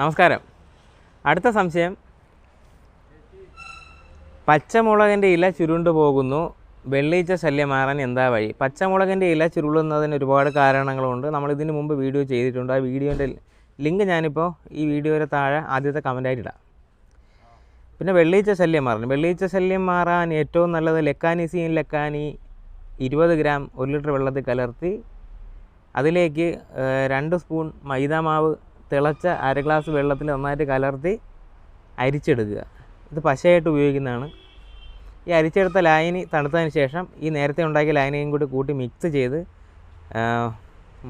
നമസ്കാരം. അടുത്ത സംശയം. പച്ചമുളകിന്റെ ഇല ചുരുണ്ടു പോകുന്നു. വെള്ളീച്ച ശല്യം മാറാൻ എന്താ വഴി? പച്ചമുളകിന്റെ ഇല ചുരുളുന്നതിന് ഒരുപാട് കാരണങ്ങളുണ്ട്. നമ്മൾ ഇതിന് മുമ്പ് വീഡിയോ ചെയ്തിട്ടുണ്ട്. ആ വീഡിയോന്റെ ലിങ്ക് ഞാനിപ്പോൾ ഈ വീഡിയോയുടെ താഴെ ആദ്യത്തെ കമന്റായിട്ട് ഇടാം. പിന്നെ വെള്ളീച്ച ശല്യം മാറാൻ. വെള്ളീച്ച ശല്യം മാറാൻ ഏറ്റവും നല്ലത് ലെക്കാനിസിൻ ലെക്കാനി ഇരുപത് ഗ്രാം ഒരു ലിറ്റർ വെള്ളത്തിൽ കലർത്തി അതിലേക്ക് രണ്ട് സ്പൂൺ മൈദാമാവ് തിളച്ച അര ഗ്ലാസ് വെള്ളത്തിൽ നന്നായിട്ട് കലർത്തി അരിച്ചെടുക്കുക. ഇത് പശയായിട്ട് ഉപയോഗിക്കുന്നതാണ്. ഈ അരിച്ചെടുത്ത ലായനി തണുത്തതിന് ശേഷം ഈ നേരത്തെ ഉണ്ടാക്കിയ ലായനിയും കൂടി കൂട്ടി മിക്സ് ചെയ്ത്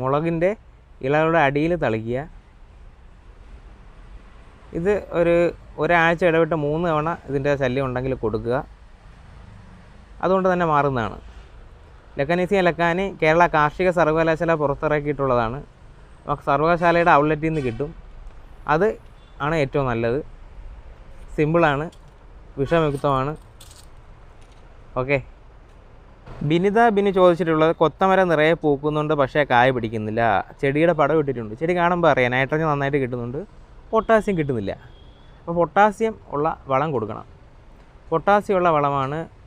മുളകിന്റെ ഇളകളുടെ അടിയിൽ തളിക്കുക. ഇത് ഒരു ഒരാഴ്ച ഇടവിട്ട് മൂന്ന് തവണ ഇതിന്റെ ശല്യം ഉണ്ടെങ്കിൽ കൊടുക്കുക. അതുകൊണ്ട് തന്നെ മാറുന്നതാണ്. ലക്കാനീസിയ ലക്കാനി കേരള കാർഷിക സർവകലാശാല പുറത്തിറക്കിയിട്ടുള്ളതാണ്. സർവകലാശാലയുടെ ഔട്ട്ലെറ്റിൽ നിന്ന് കിട്ടും. അത് ആണ് ഏറ്റവും നല്ലത്. സിമ്പിളാണ് വിഷമുക്തമാണ് ഓക്കെ ബിനിത ബിനി ചോദിച്ചിട്ടുള്ളത് കൊത്തമര നിറയെ പൂക്കുന്നുണ്ട് പക്ഷേ കായ പിടിക്കുന്നില്ല. ചെടിയുടെ പടം ഇട്ടിട്ടുണ്ട്. ചെടി കാണുമ്പോൾ അറിയാം നൈട്രജൻ നന്നായിട്ട് കിട്ടുന്നുണ്ട്. പൊട്ടാസ്യം കിട്ടുന്നില്ല. അപ്പോൾ പൊട്ടാസ്യം ഉള്ള വളം കൊടുക്കണം. പൊട്ടാസ്യം ഉള്ള വളമാണ്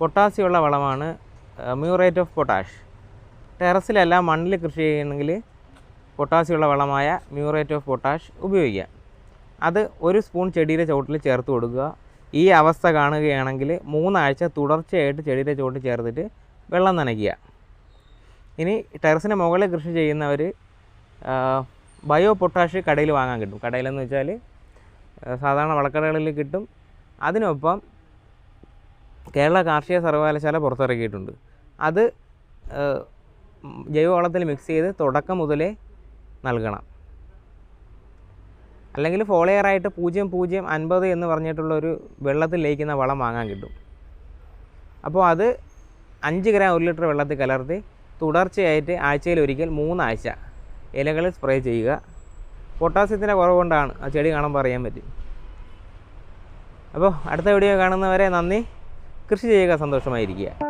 പൊട്ടാസ്യമുള്ള വളമാണ് മ്യൂറേറ്റ് ഓഫ് പൊട്ടാഷ്. ടെറസിലല്ല മണ്ണിൽ കൃഷി ചെയ്യണമെങ്കിൽ പൊട്ടാസ്യമുള്ള വളമായ മ്യൂറേറ്റ് ഓഫ് പൊട്ടാഷ് ഉപയോഗിക്കുക അത് ഒരു സ്പൂൺ ചെടിയുടെ ചുവട്ടിൽ ചേർത്ത് കൊടുക്കുക. ഈ അവസ്ഥ കാണുകയാണെങ്കിൽ മൂന്നാഴ്ച തുടർച്ചയായിട്ട് ചെടിയുടെ ചുവട്ടിൽ ചേർത്തിട്ട് വെള്ളം നനയ്ക്കുക. ഇനി ടെറസിന് മുകളിൽ കൃഷി ചെയ്യുന്നവർ ബയോ പൊട്ടാഷ് കടയിൽ വാങ്ങാൻ കിട്ടും. കടയിലെന്ന് വെച്ചാൽ സാധാരണ വളക്കടകളിൽ കിട്ടും. അതിനൊപ്പം കേരള കാർഷിക സർവകലാശാല പുറത്തിറക്കിയിട്ടുണ്ട്. അത് ജൈവവളത്തിൽ മിക്സ് ചെയ്ത് തുടക്കം മുതലേ നൽകണം. അല്ലെങ്കിൽ ഫോളിയറായിട്ട് പൂജ്യം പൂജ്യം അൻപത് എന്ന് പറഞ്ഞിട്ടുള്ള ഒരു വെള്ളത്തിൽ ലയിക്കുന്ന വളം വാങ്ങാൻ കിട്ടും. അപ്പോൾ അത് അഞ്ച് ഗ്രാം ഒരു ലിറ്റർ വെള്ളത്തിൽ കലർത്തി തുടർച്ചയായിട്ട് ആഴ്ചയിൽ ഒരിക്കൽ മൂന്നാഴ്ച ഇലകളിൽ സ്പ്രേ ചെയ്യുക. പൊട്ടാസ്യത്തിന്റെ കുറവ് കൊണ്ടാണ് ആ ചെടി കാണുമ്പോൾ അറിയാൻ പറ്റും. അപ്പോൾ അടുത്ത വീഡിയോ കാണുന്നവരെ നന്ദി. കൃഷി ചെയ്യുക സന്തോഷമായിരിക്കുക.